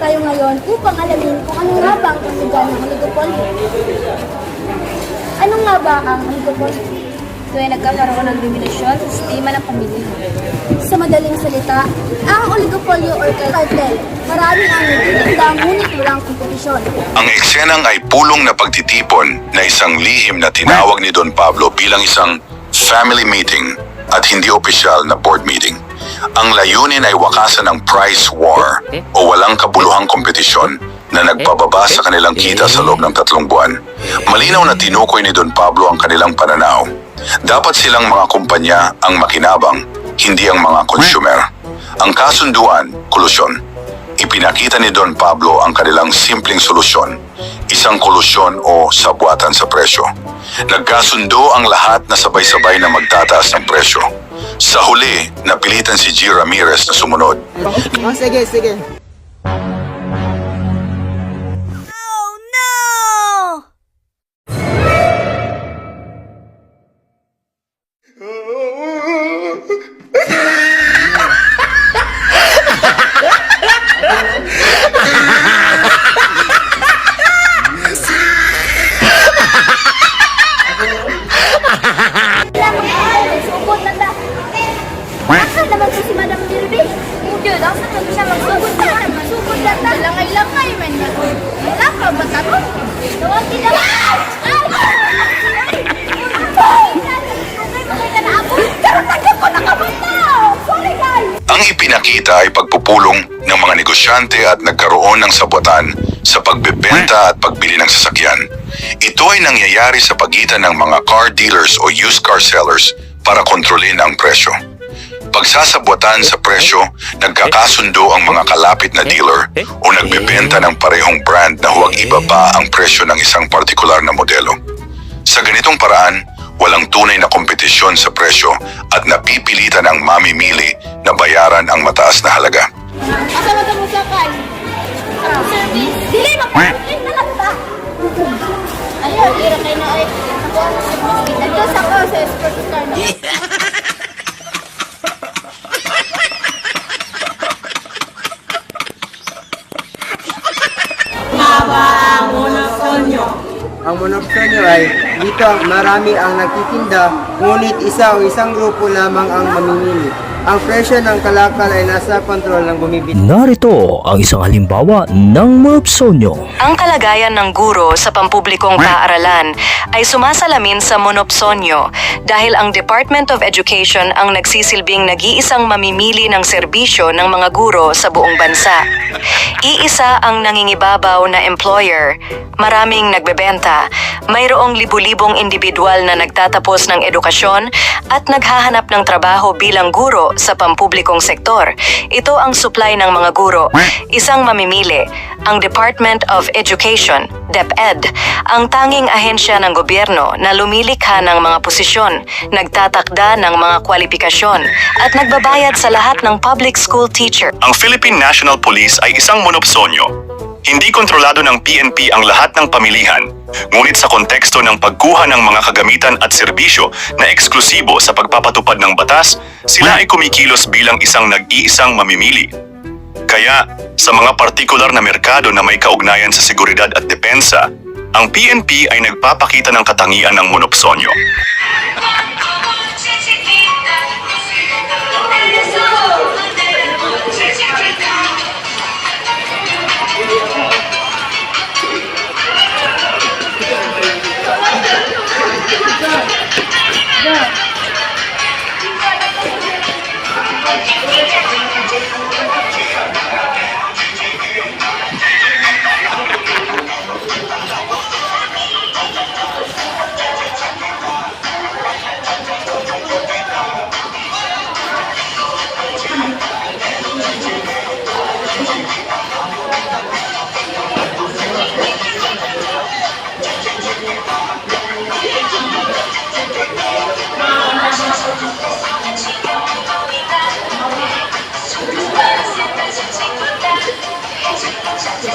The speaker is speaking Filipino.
tayo ngayon upang alamin kung ano nga ba ang kahulugan ng oligopolyo. Ano nga ba ang oligopolyo? Ito ay nagkakaroon ng dominasyon sa sistema ng pamilya. Sa madaling salita, ang oligopolyo or cartel, marami ang nagtitinda ngunit walang kompetisyon. Ang eksenang ay pulong na pagtitipon na isang lihim na tinawag ni Don Pablo bilang isang family meeting at hindi opisyal na board meeting. Ang layunin ay wakasan ng price war o walang kabuluhang kompetisyon na nagpababa sa kanilang kita sa loob ng tatlong buwan. Malinaw na tinukoy ni Don Pablo ang kanilang pananaw. Dapat silang mga kumpanya ang makinabang, hindi ang mga consumer. Ang kasunduan, kolusyon, Ipinakita ni Don Pablo ang kanilang simpleng solusyon, isang kolusyon o sabwatan sa presyo. Nagkasundo ang lahat na sabay-sabay na magtataas ng presyo. Sa huli, napilitan si G. Ramirez na sumunod. Oh, sige, sige. Hindi, daw sa nag siya Sugod na ta. Sugod na ta. Langay-langay man niya. Wala ka ba taro? Tawag sila. Ang ipinakita ay pagpupulong ng mga negosyante at nagkaroon ng sabwatan sa pagbebenta at pagbili ng sasakyan. Ito ay nangyayari sa pagitan ng mga car dealers o used car sellers para kontrolin ang presyo. Pagsasabwatan sa presyo, nagkakasundo ang mga kalapit na dealer o nagbebenta ng parehong brand na huwag ibaba ang presyo ng isang partikular na modelo. Sa ganitong paraan, walang tunay na kompetisyon sa presyo at napipilitan ang mamimili na bayaran ang mataas na halaga. Ayun, ira kayo na ay. Ako sa Ang monopsonyo ay dito marami ang nagtitinda, ngunit isa o isang grupo lamang ang mamimili. Ang presyo ng kalakal ay nasa kontrol ng bumibili. Narito ang isang halimbawa ng monopsonyo. Ang kalagayan ng guro sa pampublikong paaralan ay sumasalamin sa monopsonyo dahil ang Department of Education ang nagsisilbing nag-iisang mamimili ng serbisyo ng mga guro sa buong bansa. Iisa ang nangingibabaw na employer, maraming nagbebenta, mayroong libu-libong individual na nagtatapos ng edukasyon at naghahanap ng trabaho bilang guro sa pampublikong sektor. Ito ang supply ng mga guro. Isang mamimili, ang Department of Education, DepEd, ang tanging ahensya ng gobyerno na lumilikha ng mga posisyon, nagtatakda ng mga kwalifikasyon, at nagbabayad sa lahat ng public school teacher. Ang Philippine National Police ay isang monopsonyo. Hindi kontrolado ng PNP ang lahat ng pamilihan, ngunit sa konteksto ng pagkuha ng mga kagamitan at serbisyo na eksklusibo sa pagpapatupad ng batas, sila ay kumikilos bilang isang nag-iisang mamimili. Kaya, sa mga partikular na merkado na may kaugnayan sa seguridad at depensa, ang PNP ay nagpapakita ng katangian ng monopsonyo. 梦想就